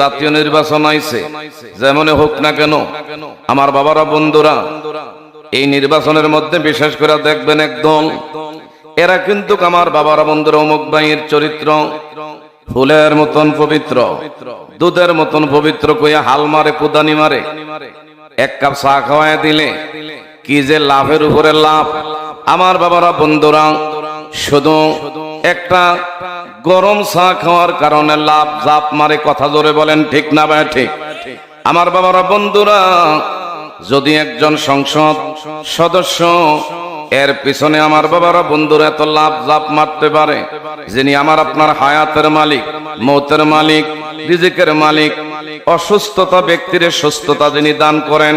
জাতীয় নির্বাচন আইছে, যেমন হোক না কেন, আমার বাবারা, বন্ধুরা, এই নির্বাচনের মধ্যে বিশেষ করে দেখবেন একদল এরা কিন্তু আমার বাবারা, বন্ধুরা, অমুক ভাইয়ের চরিত্র, ফুলের মতন পবিত্র, দুধের মতন পবিত্র কইয়া হাল মারে, কুদানি মারে, এক কাপ চা খাওয়ায় দিলে, কি যে লাভের উপরে লাভ। আমার বাবারা, বন্ধুরা, শুধু একটা গরম চা খাওয়ার কারণে লাভ জাপ মারে কথা জোরে বলেন, ঠিক না ভাই, ঠিক? আমার বাবারা, বন্ধুরা, যদি একজন সংসদ সদস্য, এর পিছনে আমার বাবারা, বন্ধুরা, এত লাভ জাপ মারতে পারে, যিনি আমার আপনার হায়াতের মালিক, মৌতের মালিক, রিজিকের মালিক, অসুস্থতা ব্যক্তির সুস্থতা যিনি দান করেন,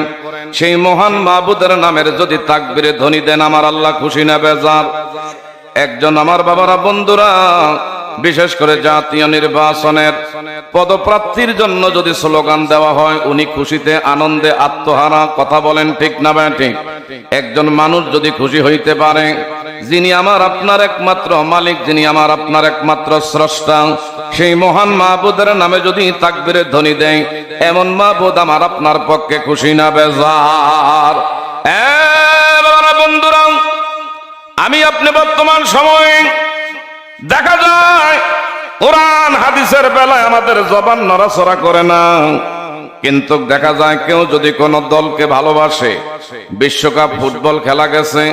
সেই মহান মাহবুদের নামের যদি তাকবিরে ধ্বনি দেন, আমার আল্লাহ খুশি না, বেজার। একজন আমার বাবারা বন্ধুরা, বিশেষ করে জাতীয় নির্বাচনের পদপ্রাপ্তির জন্য যদি স্লোগান দেওয়া হয়, উনি খুশিতে, আনন্দে, আত্মহারা কথা বলেন, ঠিক না ঠিক? একজন মানুষ যদি খুশি হইতে পারে, যিনি আমার আপনার একমাত্র মালিক, যিনি আমার আপনার একমাত্র স্রষ্টা, সেই মহান মাহবুদের নামে যদি তাকবিরের ধ্বনি দেয়, এমন মাহবুদ আমার আপনার পক্ষে খুশি না, বেজার। আমি আপনি বর্তমান সময়ে দেখা যায়, কোরআন হাদিসের বেলায় আমাদের জবান নড়াচড়া করে না। কিন্তু দেখা যায় কেউ যদি কোন দলকে ভালোবাসে, বিশ্বকাপ ফুটবল খেলা গেছে,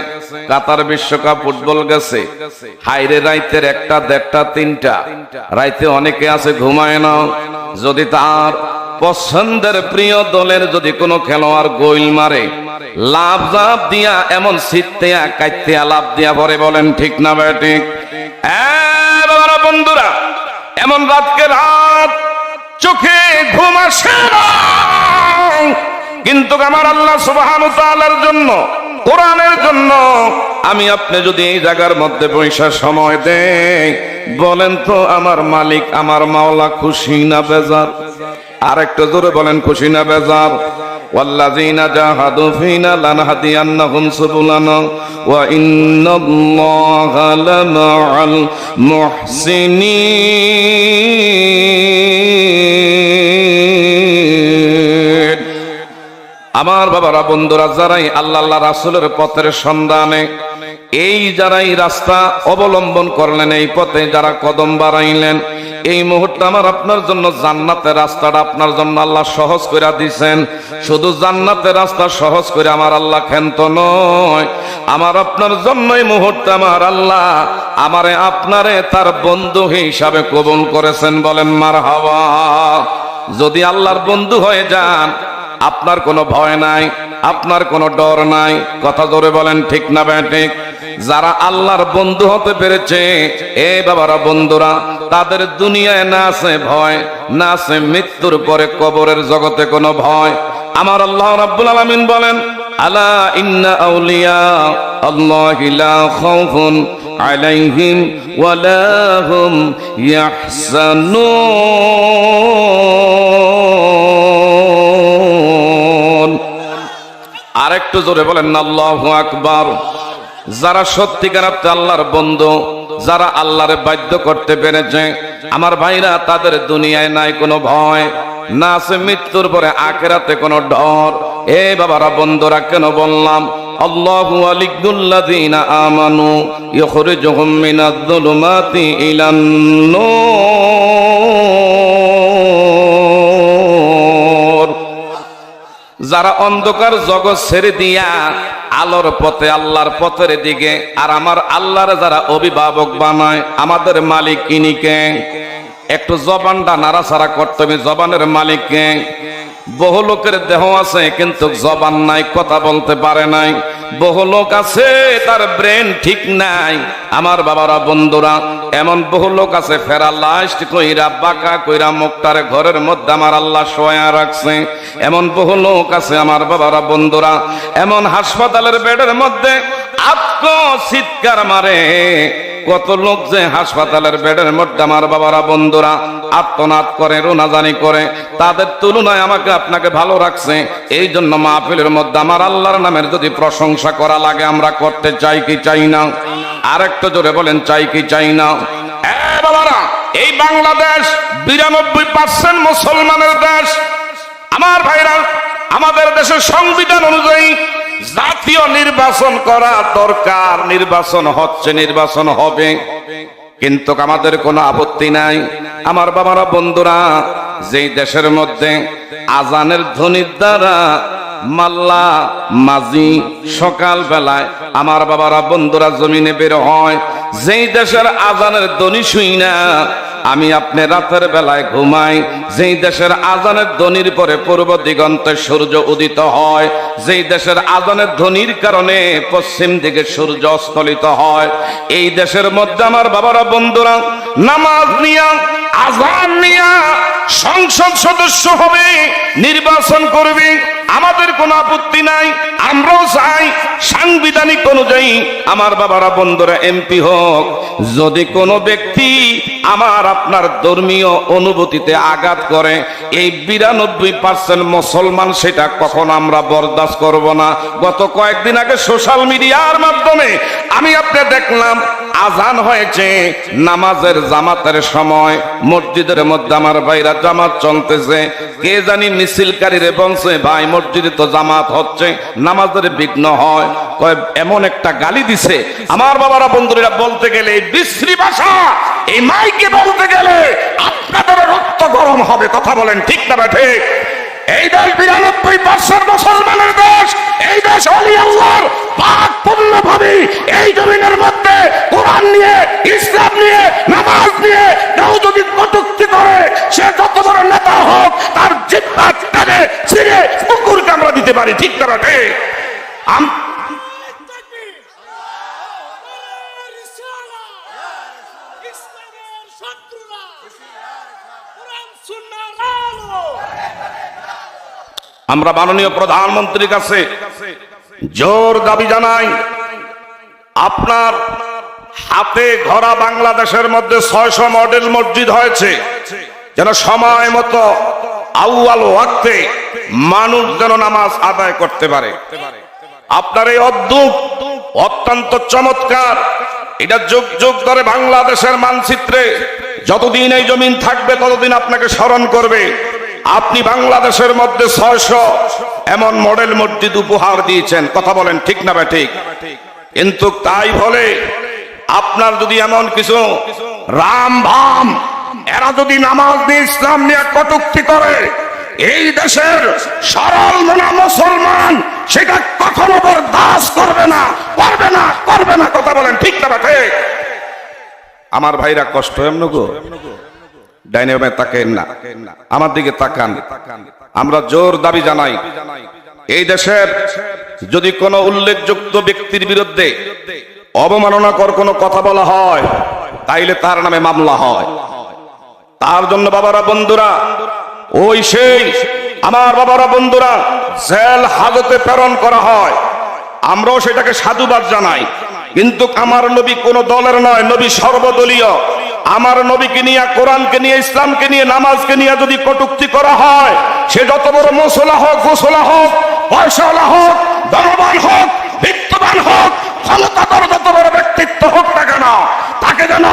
কাতার বিশ্বকাপ ফুটবল গেছে হাইরে রাইতের একটা, দেড়টা, তিনটা, রাইতে অনেকে আছে ঘুমায় না, যদি তার পছন্দের প্রিয় দলের যদি কোনো খেলোয়াড় গোল মারে, লাভ লাভ দিয়া, এমন সিটতেয়া কাইতেয়া লাভ দিয়া পরে বলেন, ঠিক না ভাই, ঠিক। বন্ধুরা, এমন রাতকে রাত, চোখে ঘুম আসে না কিন্তু আমার আল্লাহ সুবহানাহু তাআলার জন্য কোরআনের জন্য আমি আপনি যদি এই জায়গার মধ্যে পয়সা সময় দেই বলেন তো আমার মালিক আমার মাওলা খুশি না বেজার আর একটু জোরে বলেন খুশি না বেজার والذين جاهدوا فينا لنهدينهم سبلنا وإن الله لمع المحسنين আমার বাবারা, বন্ধুরা, যারাই আল্লাহ আল্লাহ রাসুলের পথের সন্ধানে, এই যারাই রাস্তা অবলম্বন করলেন, এই পথে যারা কদম বাড়াইলেন, এই মুহূর্তে আমার আপনার জন্য জান্নাতের রাস্তাটা আপনার জন্য আল্লাহ সহজ করে দিছেন। শুধু জান্নাতের রাস্তা সহজ করে আমার আল্লাহ ক্ষান্ত নয়, আমার আপনার জন্য এই মুহূর্তে আমার আল্লাহ আমারে আপনারে তার বন্ধু হিসাবে কবুল করেছেন বলেন মার হাওয়া যদি আল্লাহর বন্ধু হয়ে যান আপনার কোনো ভয় নাই, আপনার কোনো ডর নাই। কথা ধরে বলেন, ঠিক না ঠিক? যারা আল্লাহর বন্ধু হতে পেরেছে, এ বাবারা বন্ধুরা, তাদের দুনিয়ায় না আছে ভয়, না আছে মৃত্যুর পরে কবরের জগতে কোনো ভয়। আমার আল্লাহ রাব্বুল আলামিন বলেন, আলা ইন্না আউলিয়া আল্লাহি লা খাউফুন আলাইহিম ওয়ালা হুম ইয়াহজানুন আরেকটু জোরে বলেন, আল্লাহু আকবার। যারা সত্যিকার আল্লাহর বন্ধু, যারা আল্লাহরে বাধ্য করতে পেরেছে, আমার ভাইরা, তাদের দুনিয়ায় নাই কোনো ভয়, না আছে মৃত্যুর পরে আখেরাতে কোনো ডর। এ বাবারা, বন্ধুরা, কেন বললাম? আল্লাহু আমানু ইখরিজুহুম মিনাজ-যুলুমাতি ইলান নূর যারা অন্ধকার জগৎ ছেড়ে দিয়া আলোর পথে, আল্লাহর পথের দিকে, আর আমার আল্লাহর যারা অভিভাবক বানায়, আমাদের মালিক ইনিকে একটু জবানটা নাড়াছাড়া করতে হবে, জবানের মালিককে বহু লোকের দেহ আছে, কিন্তু জবান নাই, কথা বলতে পারে নাই। বহু লোক আছে, তার ব্রেন ঠিক নাই। আমার বাবারা, বন্ধুরা, এমন বহু লোক আছে, ফেরা লাস্ট কইরা বাঁকা কইরা মুখটারে ঘরের মধ্যে আমার আল্লাহ শোয়া রাখছে। এমন বহু লোক আছে, আমার বাবারা, বন্ধুরা, এমন হাসপাতালের বেডের মধ্যে আত্ম চিৎকার মারে। কত লোক যে হাসপাতালের বেডের মধ্যে আমার বাবারা, বন্ধুরা আত্মনাদ করে, রোনাজানি করে, তাদের তুলনায় আমাকে আপনাকে ভালো রাখছে। এই জন্য মাহফিলের মধ্যে আমার আল্লাহর নামের যদি প্রশংসা করা লাগে, আমরা করতে চাই কি চাই না? আরেকটু জোরে বলেন, চাই কি চাই না? বাবারা, এই বাংলাদেশ বিরানব্বই পার্সেন্ট মুসলমানের দেশ। আমার ভাইরা, আমাদের দেশের সংবিধান অনুযায়ী জাতীয় নির্বাচন করা দরকার। নির্বাচন হচ্ছে, নির্বাচন হবে। কিন্তু আমাদের কোনো আপত্তি নাই। আমার বাবারা, বন্ধুরা, যেই দেশের মধ্যে আজানের ধ্বনির দ্বারা মাল্লা মাঝি সকাল বেলায় আমার বাবারা, বন্ধুরা, জমিনে বের হয়, যেই দেশের আজানের ধ্বনি শুই না আমি আপনি রাতের বেলায় ঘুমাই, যেই দেশের আজানের ধ্বনির পরে পূর্ব দিগন্তে সূর্য উদিত হয়, যেই দেশের আজানের ধ্বনির কারণে পশ্চিম দিকে সূর্য অস্তলিত হয়, এই দেশের মধ্যে আমার বাবারা, বন্ধুরা, নামাজ নিয়া, আজান নিয়া সংসদ সদস্য হবে, নির্বাচন করবে আমাদের কোনো আপত্তি নাই, আমরাও চাই সাংবিধানিক অনুযায়ী আমার বাবারা, বন্ধুরা, এমপি হোক, যদি কোনো ব্যক্তি আমার আপনার ধর্মীয় অনুভূতিতে আঘাত করে, এই বিরানব্বই পার্সেন্ট মুসলমান সেটা কখন আমরা বরদাস্ত করব না। গত কয়েকদিন আগে সোশ্যাল মিডিয়ার মাধ্যমে আমি আপনি দেখলাম, আজান হয়েছে নামাজের জামাতের সময়, মসজিদের মধ্যে আমার ভাইরা জামাত চলতেছে কে জানি মিছিলকারীরে বলছে ভাই মসজিদে তো জামাত হচ্ছে, নামাজের বিঘ্ন হয়। কয়, এমন একটা গালি দিছে। আমার বাবারা, বন্ধুরা, বলতে গেলে এই বিশ্রী ভাষা, এই মাইকে বলতে গেলে আপনাদের রক্ত গরম হবে, কথা বলেন ঠিক না ঠিক? এই দেশ বিরানব্বই পার্সেন্ট মুসলমানের দেশ, এই দেশ অলি আল্লাহর এই মধ্যে কোরআন নিয়ে নামাজ নিয়ে করে, সে যত নেতা হোক, তার আমরা দিতে পারি, ঠিক আমরা মাননীয় প্রধানমন্ত্রীর কাছে জোর দাবি জানাই, আপনার হাতে ঘরা বাংলাদেশের মধ্যে ছয়শো মডেল মসজিদ হয়েছে। যেন সময় মতো আউয়াল ওয়াক্তে মানুষ যেন নামাজ আদায় করতে পারে। আপনার এই অদ্ভুত, অত্যন্ত চমৎকার, এটা যুগ যুগ ধরে বাংলাদেশের মানচিত্রে যতদিন এই জমিন থাকবে ততদিন আপনাকে স্মরণ করবে। আপনি বাংলাদেশের মধ্যে ছয়শো এমন মডেল মসজিদ উপহার দিয়েছেন। কথা বলেন ঠিক না ঠিক? কিন্তু তাই বলে আপনার যদি এমন কিছু রাম ভাম, এরা যদি নামাজ দিয়ে ইসলাম নিয়ে কটুক্তি করে, এই দেশের সরল মনা মুসলমান, সেটা কখনো দাস করবে না করবে না করবে না। কথা বলেন ঠিক না ঠিক? আমার ভাইরা কষ্ট এমন গো। ডাইনে বামে তাকেন না। আমার দিকে তাকান। আমরা জোর দাবি জানাই। এই দেশের যদি কোনো উল্লেখযোগ্য ব্যক্তির বিরুদ্ধে অবমাননাকর কোনো কথা বলা হয়, তাইলে তার নামে মামলা হয়। তার জন্য বাবারা বন্ধুরা, ওই সেই আমার বাবারা বন্ধুরা, জেল হাজতে প্রেরণ করা হয়। আমরাও সেটাকে সাধুবাদ জানাই। কিন্তু আমার নবী কোন দলের নয়, নবী সর্বদলীয়। আমার নবীকে নিয়ে, কোরআনকে নিয়ে, ইসলামকে নিয়ে, নামাজকে নিয়ে যদি কটুক্তি করা হয়, সে যত বড় মশলা হোক গোসলা হোক, পয়সাওয়ালা হোক ধনবান হোক, বিত্তবান হোক, ক্ষমতাধর যত বড় ব্যক্তিত্ব হোক না কেন, তাকে যেন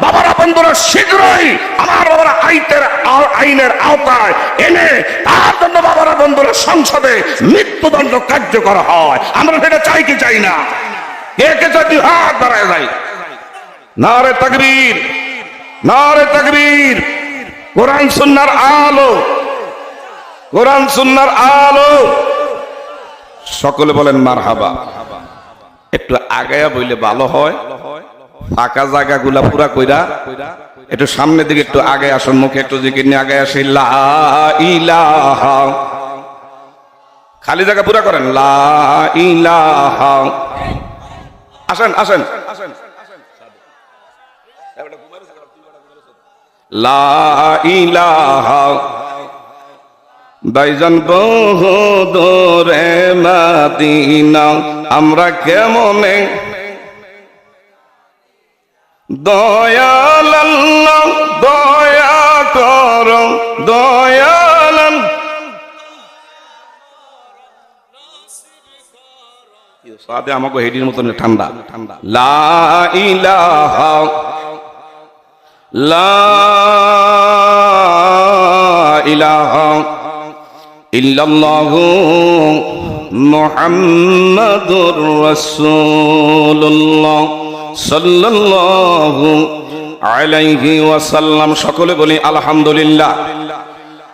বাবারা বন্ধুরা শীঘ্রই আমার বাবারা আইনের আ- আইনের আওতায় এনে তার জন্য বাবারা বন্ধুরা সংসদে মৃত্যুদণ্ড কার্যকর হয়। আমরা সেটা চাই কি চাই না? কে কে যদি হাত বাড়ায় না রে তকবীর। নারে তকবীর। কোরআন সুন্নার আলো। কোরআন সুন্নার আলো। সকলে বলেন মারহাবা। একটু আগায়া বইলে ভালো হয়। ফাঁকা জায়গা গুলা পুরা কইরা একটু সামনের দিকে একটু আগে আসুন, মুখে একটু দিকে নিয়ে আগে আসে। খালি জায়গা পুরা করেন। লা ইলাহা। আসেন আসেন। লা ইলাহা বাইজান বহু দূরে মাদিনা, আমরা কেমনে দয়াল দয়া কর, দয়াল। সাদে আমাকে হেডির মতন ঠান্ডা ঠান্ডা লা ইলাহা মুহাম্মাদুর রাসূলুল্লাহ সাল্লাল্লাহু আলাইহি ওয়াসাল্লাম। সকলে বলি আলহামদুলিল্লাহ।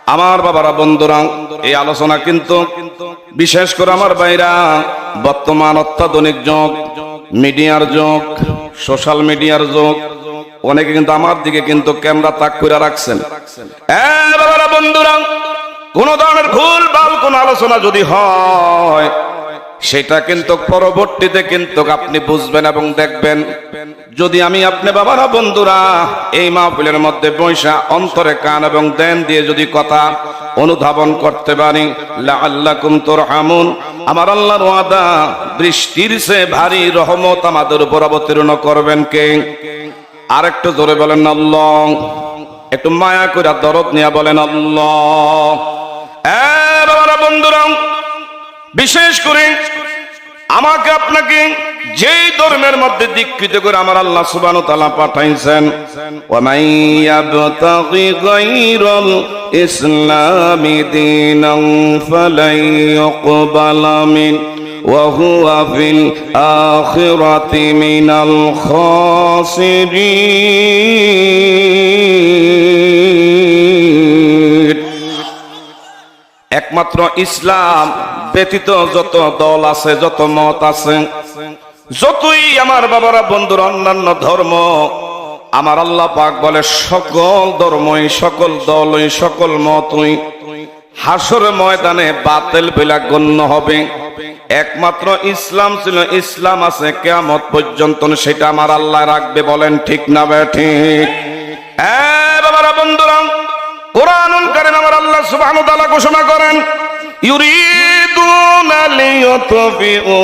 আমার বাবারা, বন্ধুরা, এই আলোচনা কিন্তু বিশেষ করে আমার বাইরা বর্তমান অত্যাধুনিক যুগ, মিডিয়ার যুগ, সোশ্যাল মিডিয়ার যুগ অনেকে কিন্তু আমার দিকে কিন্তু ক্যামেরা তাক করে রাখছেন। বন্ধুরা, কোন ধরনের ভুল ভালো কোন আলোচনা যদি হয়, সেটা কিন্তু পরবর্তীতে কিন্তু আপনি বুঝবেন এবং দেখবেন। যদি আমি আপনি বাবারা, বন্ধুরা, এই মাহফিলের মধ্যে বৈশা, অন্তরে কান এবং দেন দিয়ে যদি কথা অনুধাবন করতে পারি আল্লাহ তুরহামুন। আমার আল্লাহর ওয়াদা, বৃষ্টির সে ভারী রহমত আমাদের উপর অবতীর্ণ করবেন কে? আরেকটু জোরে বলেন আল্লাহ। একটু মায়া করে দরদ নিয়ে বলেন আল্লাহ। বন্ধুরা, বিশেষ করে আমাকে আপনাকে যেই ধর্মের মধ্যে দীক্ষিত করে আমার আল্লাহ সুবহানাহু তাআলা পাঠাইছেন ইসলামি দীনান হুয়া ফিল আখিরাতি মিনাল খাসিরিন একমাত্র ইসলাম ব্যতীত যত দল আছে, যত মত আছে, যতই আমার বাবারা, বন্ধুর, অন্যান্য ধর্ম, আমার আল্লাহ পাক বলে সকল ধর্মই, সকল দলই, সকল মতই হাসর ময়দানে বাতিল বেলা গণ্য হবে। একমাত্র ইসলাম ছিল, ইসলাম আছে, কেয়ামত পর্যন্ত সেটা আমার আল্লাহ রাখবে, বলেন ঠিক না বে, ঠিক? বন্ধুরা, কোরআনুল কারীম আমার আল্লাহ সুবহানাহু ঘোষণা করেন, ইউরিদুনা লিয়ুতফিউ